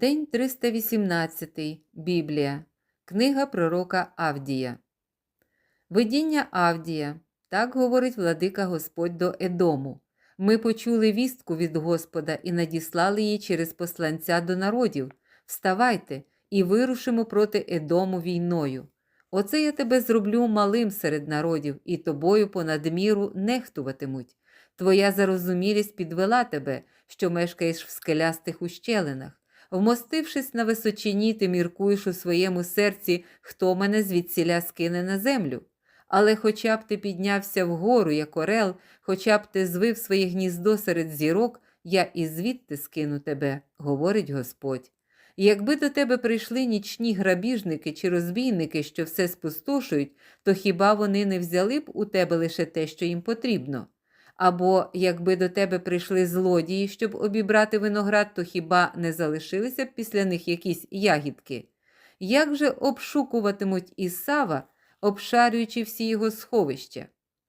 День 318. Біблія. Книга пророка Авдія. Видіння Авдія. Так говорить владика Господь до Едому. Ми почули вістку від Господа і надіслали її через посланця до народів. Вставайте і вирушимо проти Едому війною. Оце я тебе зроблю малим серед народів, і тобою понад міру нехтуватимуть. Твоя зарозумілість підвела тебе, що мешкаєш в скелястих ущелинах. Вмостившись на височині, ти міркуєш у своєму серці, хто мене звідсіля скине на землю. Але хоча б ти піднявся вгору, як орел, хоча б ти звив своє гніздо серед зірок, я і звідти скину тебе, говорить Господь. Якби до тебе прийшли нічні грабіжники чи розбійники, що все спустошують, то хіба вони не взяли б у тебе лише те, що їм потрібно? Або якби до тебе прийшли злодії, щоб обібрати виноград, то хіба не залишилися б після них якісь ягідки? Як же обшукуватимуть Ісава, обшарюючи всі його сховища?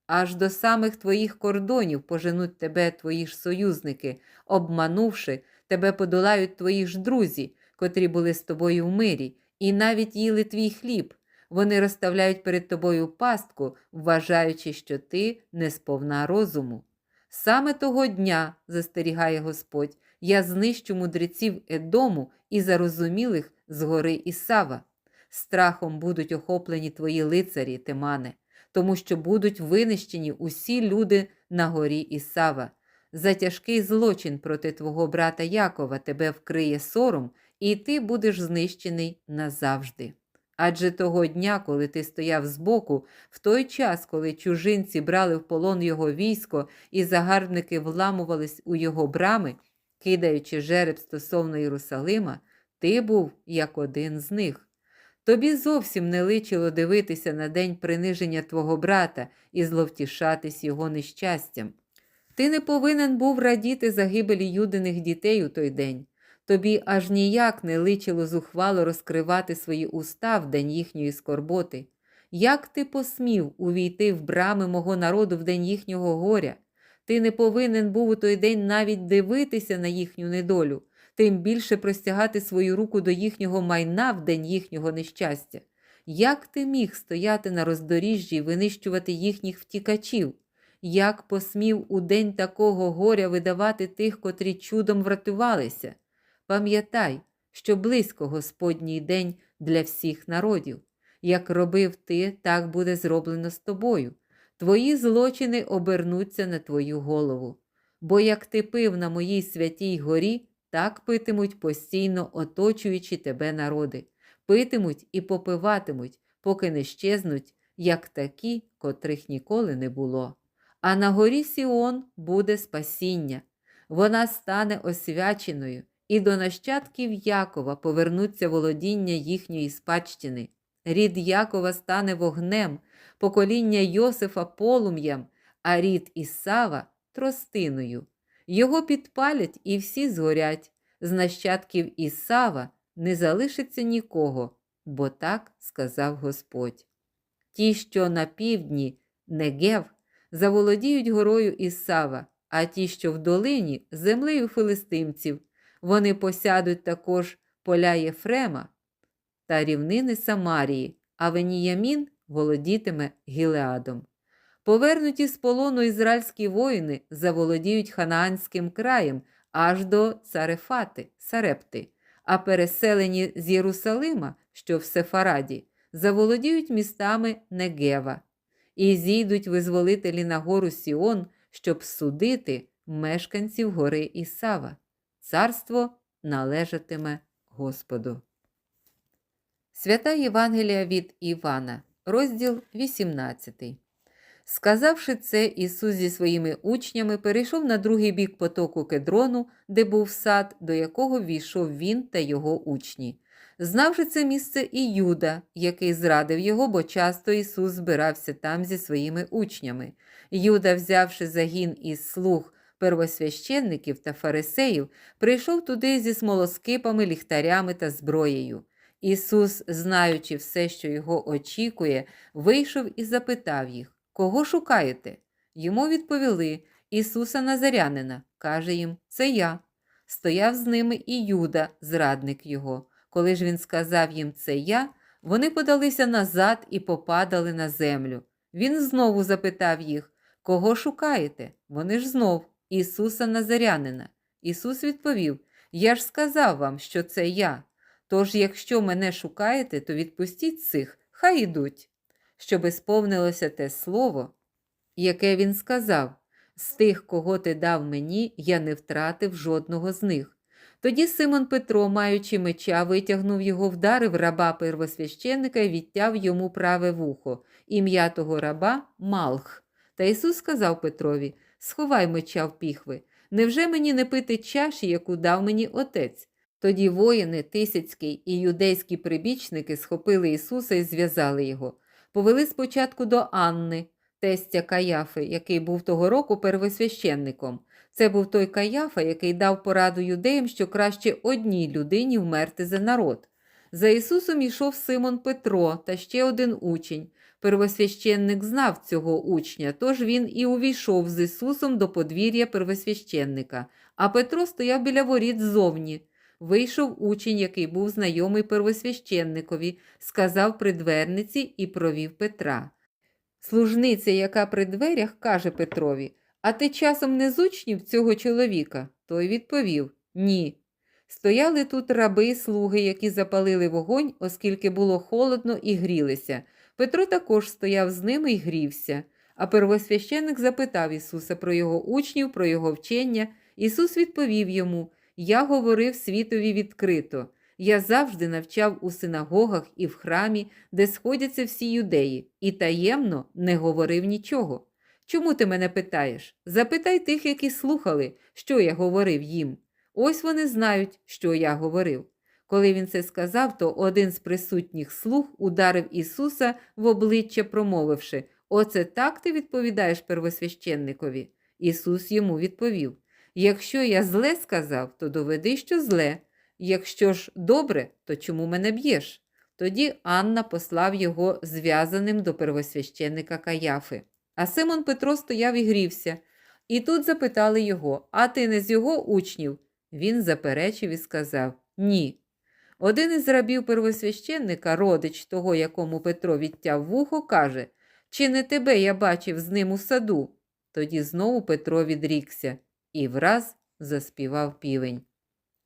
Аж до самих твоїх кордонів поженуть тебе твої ж союзники, обманувши, тебе подолають твої ж друзі, котрі були з тобою в мирі, і навіть їли твій хліб. Вони розставляють перед тобою пастку, вважаючи, що ти не сповна розуму. Саме того дня, застерігає Господь, я знищу мудреців Едому і зарозумілих з гори Ісава. Страхом будуть охоплені твої лицарі, Тимане, тому що будуть винищені усі люди на горі Ісава. За тяжкий злочин проти твого брата Якова тебе вкриє сором, і ти будеш знищений назавжди. Адже того дня, коли ти стояв збоку, в той час, коли чужинці брали в полон його військо і загарбники вламувались у його брами, кидаючи жереб стосовно Єрусалима, ти був як один з них. Тобі зовсім не личило дивитися на день приниження твого брата і зловтішатись його нещастям. Ти не повинен був радіти загибелі юдиних дітей у той день. Тобі аж ніяк не личило зухвало розкривати свої уста в день їхньої скорботи. Як ти посмів увійти в брами мого народу в день їхнього горя? Ти не повинен був у той день навіть дивитися на їхню недолю, тим більше простягати свою руку до їхнього майна в день їхнього нещастя. Як ти міг стояти на роздоріжжі і винищувати їхніх втікачів? Як посмів у день такого горя видавати тих, котрі чудом врятувалися? Пам'ятай, що близько Господній день для всіх народів. Як робив ти, так буде зроблено з тобою. Твої злочини обернуться на твою голову. Бо як ти пив на моїй святій горі, так питимуть постійно оточуючи тебе народи, питимуть і попиватимуть, поки не щезнуть, як такі, котрих ніколи не було. А на горі Сіон буде спасіння, вона стане освяченою і до нащадків Якова повернуться володіння їхньої спадщини. Рід Якова стане вогнем, покоління Йосифа полум'ям, а рід Ісава тростиною. Його підпалять і всі згорять. З нащадків Ісава не залишиться нікого, бо так сказав Господь. Ті, що на півдні Негев, заволодіють горою Ісава, а ті, що в долині землею филистимців. Вони посядуть також поля Єфрема та рівнини Самарії, а Веніямін володітиме Гілеадом. Повернуті з полону ізраїльські воїни заволодіють ханаанським краєм аж до Царефати, Сарепти, а переселені з Єрусалима, що в Сефараді, заволодіють містами Негева, і зійдуть визволителі на гору Сіон, щоб судити мешканців гори Ісава. Царство належатиме Господу. Свята Євангелія від Івана, розділ 18. Сказавши це, Ісус зі своїми учнями перейшов на другий бік потоку кедрону, де був сад, до якого війшов він та його учні. Знав же це місце і Юда, який зрадив його, бо часто Ісус збирався там зі своїми учнями. Юда, взявши загін із слуг первосвященників та фарисеїв, прийшов туди зі смолоскипами, ліхтарями та зброєю. Ісус, знаючи все, що його очікує, вийшов і запитав їх Кого шукаєте? Йому відповіли Ісуса Назарянина. Каже їм, це я. стояв з ними і Юда, зрадник його. Коли ж він сказав їм це я, вони подалися назад і попадали на землю. Він знову запитав їх, кого шукаєте? Вони ж знов Ісуса Назарянина. Ісус відповів: Я ж сказав вам, що це я. Тож, якщо мене шукаєте, то відпустіть цих, хай ідуть, щоби сповнилося те слово, яке він сказав: з тих, кого ти дав мені, я не втратив жодного з них. Тоді Симон Петро, маючи меча, витягнув його, вдарив раба первосвященника і відтяв йому праве вухо. Ім'я того раба Малх. Та Ісус сказав Петрові: Сховай меча в піхви. Невже мені не пити чаші, яку дав мені отець? Тоді воїни, тисяцький і юдейські прибічники схопили Ісуса і зв'язали його. Повели спочатку до Анни, тестя Каяфи, який був того року первосвященником. Це був той Каяфа, який дав пораду юдеям, що краще одній людині вмерти за народ. За Ісусом йшов Симон Петро та ще один учень. Первосвященник знав цього учня, тож він і увійшов з Ісусом до подвір'я первосвященника, а Петро стояв біля воріт ззовні. Вийшов учень, який був знайомий первосвященникові, сказав при дверниці і провів Петра. Служниця, яка при дверях, каже Петрові: А ти часом не з учнів цього чоловіка? Той відповів Ні. Стояли тут раби, слуги, які запалили вогонь, оскільки було холодно і грілися. Петро також стояв з ними і грівся. А первосвященник запитав Ісуса про його учнів, про його вчення. Ісус відповів йому: Я говорив світові відкрито. Я завжди навчав у синагогах і в храмі, де сходяться всі юдеї, і таємно не говорив нічого. Чому ти мене питаєш? Запитай тих, які слухали, що я говорив їм. Ось вони знають, що я говорив. Коли він це сказав, то один з присутніх слуг ударив Ісуса в обличчя, промовивши Оце так ти відповідаєш первосвященникові? Ісус йому відповів: Якщо я зле сказав, то доведи, що зле. Якщо ж добре, то чому мене б'єш? Тоді Анна послав його зв'язаним до первосвященника Каяфи. А Симон Петро стояв і грівся. І тут запитали його: А ти не з його учнів? Він заперечив і сказав Ні. Один із рабів первосвященника, родич того, якому Петро відтяв вухо, каже Чи не тебе я бачив з ним у саду? Тоді знову Петро відрікся і враз заспівав півень.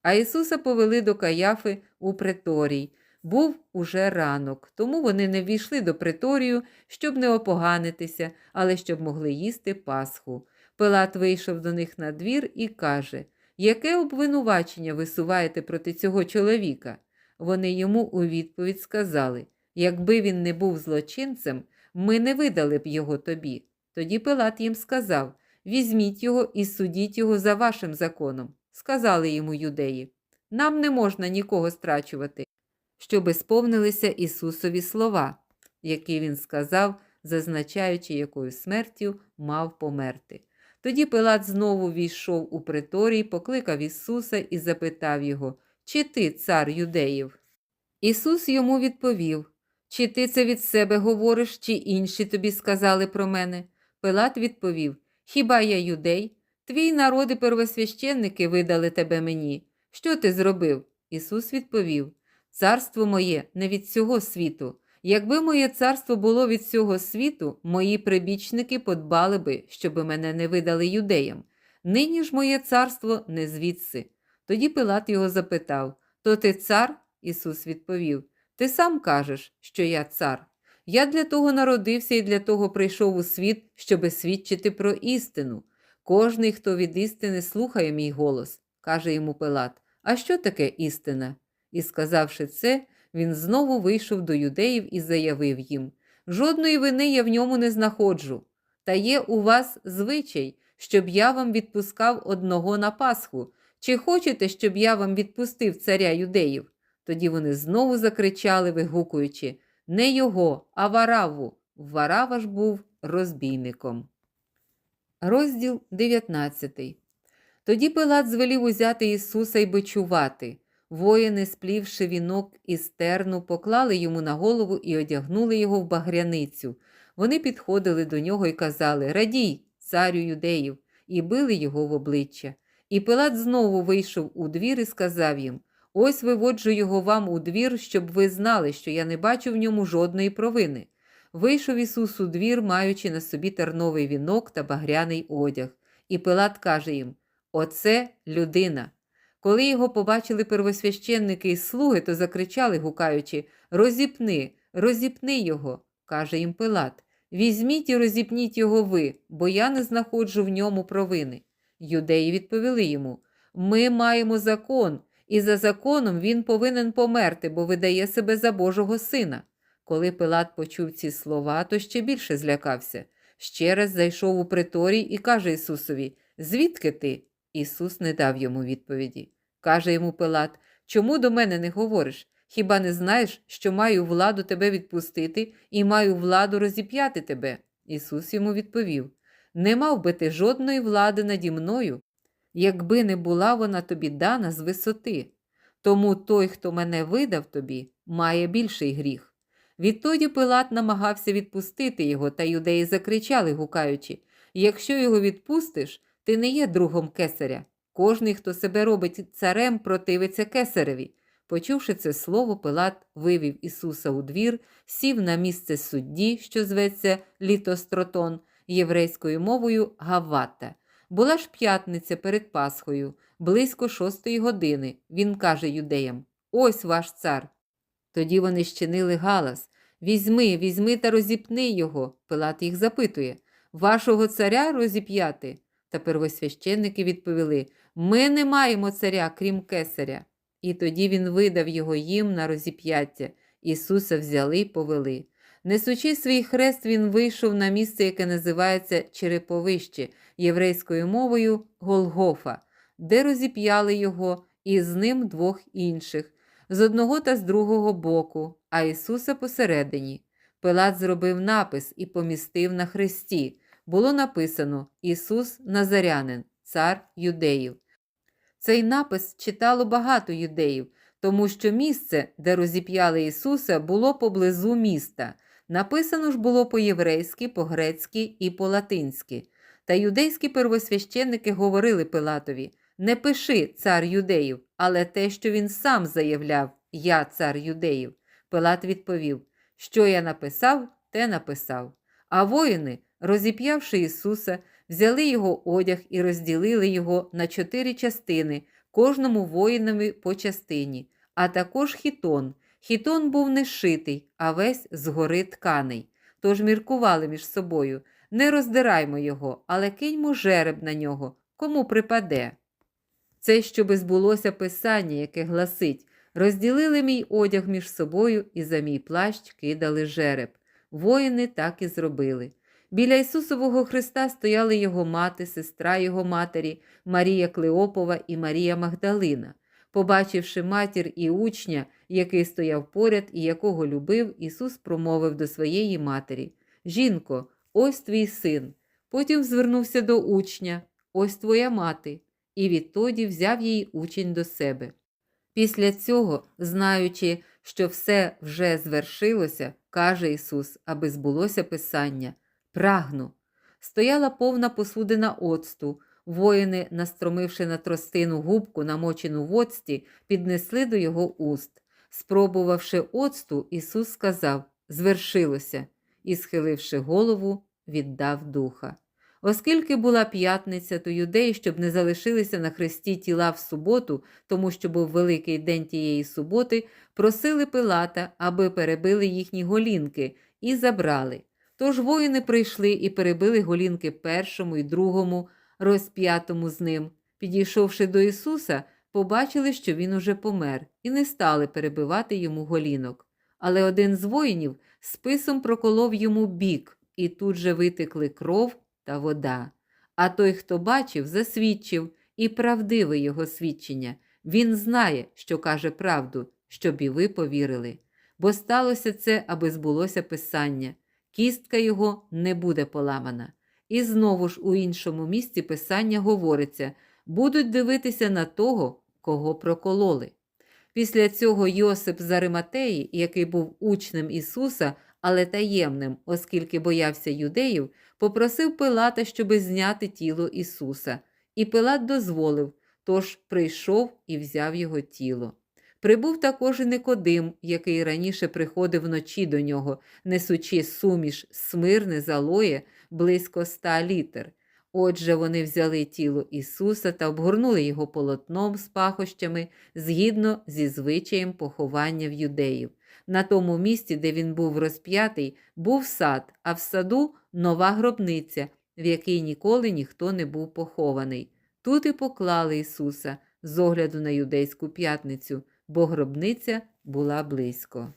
А Ісуса повели до Каяфи у преторій. Був уже ранок, тому вони не ввійшли до преторію, щоб не опоганитися, але щоб могли їсти Пасху. Пилат вийшов до них на двір і каже Яке обвинувачення висуваєте проти цього чоловіка? Вони йому у відповідь сказали Якби він не був злочинцем, ми не видали б його тобі. Тоді Пилат їм сказав Візьміть його і судіть його за вашим законом. Сказали йому юдеї Нам не можна нікого страчувати, щоби сповнилися Ісусові слова, які він сказав, зазначаючи, якою смертю мав померти. Тоді Пилат знову війшов у приторій, покликав Ісуса і запитав його, чи ти цар юдеїв? Ісус йому відповів, чи ти це від себе говориш, чи інші тобі сказали про мене? Пилат відповів Хіба я юдей? Твій народ і первосвященники видали тебе мені. Що ти зробив? Ісус відповів Царство моє не від цього світу. Якби моє царство було від цього світу, мої прибічники подбали би, щоби мене не видали юдеям. Нині ж моє царство не звідси. Тоді Пилат його запитав То ти цар? Ісус відповів Ти сам кажеш, що я цар. Я для того народився і для того прийшов у світ, щоби свідчити про істину. Кожний, хто від істини слухає мій голос, каже йому Пилат, а що таке істина? І, сказавши це, він знову вийшов до юдеїв і заявив їм Жодної вини я в ньому не знаходжу. Та є у вас звичай, щоб я вам відпускав одного на Пасху. Чи хочете, щоб я вам відпустив царя юдеїв? Тоді вони знову закричали, вигукуючи Не його, а вараву. Варава ж був розбійником. Розділ 19 Тоді Пилат звелів узяти Ісуса й бичувати. Воїни, сплівши вінок із терну, поклали йому на голову і одягнули його в багряницю. Вони підходили до нього і казали Радій, царю юдеїв, і били його в обличчя. І Пилат знову вийшов у двір і сказав їм: Ось виводжу його вам у двір, щоб ви знали, що я не бачу в ньому жодної провини. Вийшов Ісус у двір, маючи на собі терновий вінок та багряний одяг. І Пилат каже їм: Оце людина. Коли його побачили первосвященники і слуги, то закричали, гукаючи Розіпни, розіпни його, каже їм Пилат. Візьміть і розіпніть його ви, бо я не знаходжу в ньому провини. Юдеї відповіли йому: Ми маємо закон, і за законом він повинен померти, бо видає себе за Божого сина. Коли Пилат почув ці слова, то ще більше злякався. Ще раз зайшов у приторій і каже Ісусові: Звідки ти? Ісус не дав йому відповіді. Каже йому Пилат: Чому до мене не говориш? Хіба не знаєш, що маю владу тебе відпустити і маю владу розіп'яти тебе? Ісус йому відповів: Не мав би ти жодної влади наді мною, якби не була вона тобі дана з висоти. Тому той, хто мене видав тобі, має більший гріх. Відтоді Пилат намагався відпустити його, та юдеї закричали, гукаючи Якщо його відпустиш, ти не є другом кесаря. Кожний, хто себе робить царем, противиться кесареві. Почувши це слово, Пилат вивів Ісуса у двір, сів на місце судді, що зветься Літостротон, єврейською мовою Гавата. Була ж п'ятниця перед Пасхою, близько шостої години. Він каже юдеям: Ось ваш цар. Тоді вони щинили галас. Візьми, візьми та розіпни його. Пилат їх запитує Вашого царя розіп'яти? Та первосвященники відповіли Ми не маємо царя, крім кесаря. І тоді він видав його їм на розіп'яття. Ісуса взяли й повели. Несучи свій хрест, він вийшов на місце, яке називається Череповище, єврейською мовою Голгофа, де розіп'яли його і з ним двох інших, з одного та з другого боку, а Ісуса посередині. Пилат зробив напис і помістив на хресті. Було написано Ісус Назарянин, цар юдеїв. Цей напис читало багато юдеїв, тому що місце, де розіп'яли Ісуса, було поблизу міста. Написано ж було по-єврейськи, по-грецьки і по-латинськи. Та юдейські первосвященники говорили Пилатові не пиши цар юдеїв, але те, що він сам заявляв Я цар юдеїв. Пилат відповів, що я написав, те написав. А воїни, розіп'явши Ісуса, взяли його одяг і розділили його на чотири частини, кожному воїнові по частині, а також хітон. Хітон був не шитий, а весь згори тканий. Тож міркували між собою не роздираймо його, але киньмо жереб на нього, кому припаде. Це щоби збулося писання, яке гласить розділили мій одяг між собою і за мій плащ кидали жереб. Воїни так і зробили. Біля Ісусового Христа стояли його мати, сестра його матері, Марія Клеопова і Марія Магдалина. Побачивши матір і учня, який стояв поряд і якого любив, Ісус промовив до своєї матері: Жінко, ось твій син. Потім звернувся до учня, ось твоя мати, і відтоді взяв її учень до себе. Після цього, знаючи, що все вже звершилося, каже Ісус, аби збулося Писання прагну. Стояла повна посудина оцту. Воїни, настромивши на тростину губку, намочену в оцті, піднесли до його уст. Спробувавши оцту, Ісус сказав Звершилося, і, схиливши голову, віддав духа. Оскільки була п'ятниця, то юдеї, щоб не залишилися на хресті тіла в суботу, тому що був великий день тієї суботи, просили Пилата, аби перебили їхні голінки, і забрали. Тож воїни прийшли і перебили голінки першому і другому, розп'ятому з ним. Підійшовши до Ісуса, побачили, що він уже помер, і не стали перебивати йому голінок. Але один з воїнів списом проколов йому бік, і тут же витекли кров та вода. А той, хто бачив, засвідчив, і правдиве його свідчення. Він знає, що каже правду, щоб і ви повірили. Бо сталося це, аби збулося Писання кістка його не буде поламана. І знову ж у іншому місці Писання говориться будуть дивитися на того, кого прокололи. Після цього Йосип з Ариматеї, який був учнем Ісуса, але таємним, оскільки боявся юдеїв, попросив Пилата, щоби зняти тіло Ісуса. І Пилат дозволив, тож прийшов і взяв його тіло. Прибув також і Никодим, який раніше приходив вночі до нього, несучи суміш смирне залоє близько ста літр. Отже, вони взяли тіло Ісуса та обгорнули його полотном з пахощами згідно зі звичаєм поховання в юдеїв. На тому місці, де він був розп'ятий, був сад, а в саду нова гробниця, в якій ніколи ніхто не був похований. Тут і поклали Ісуса з огляду на юдейську п'ятницю, бо гробниця була близько.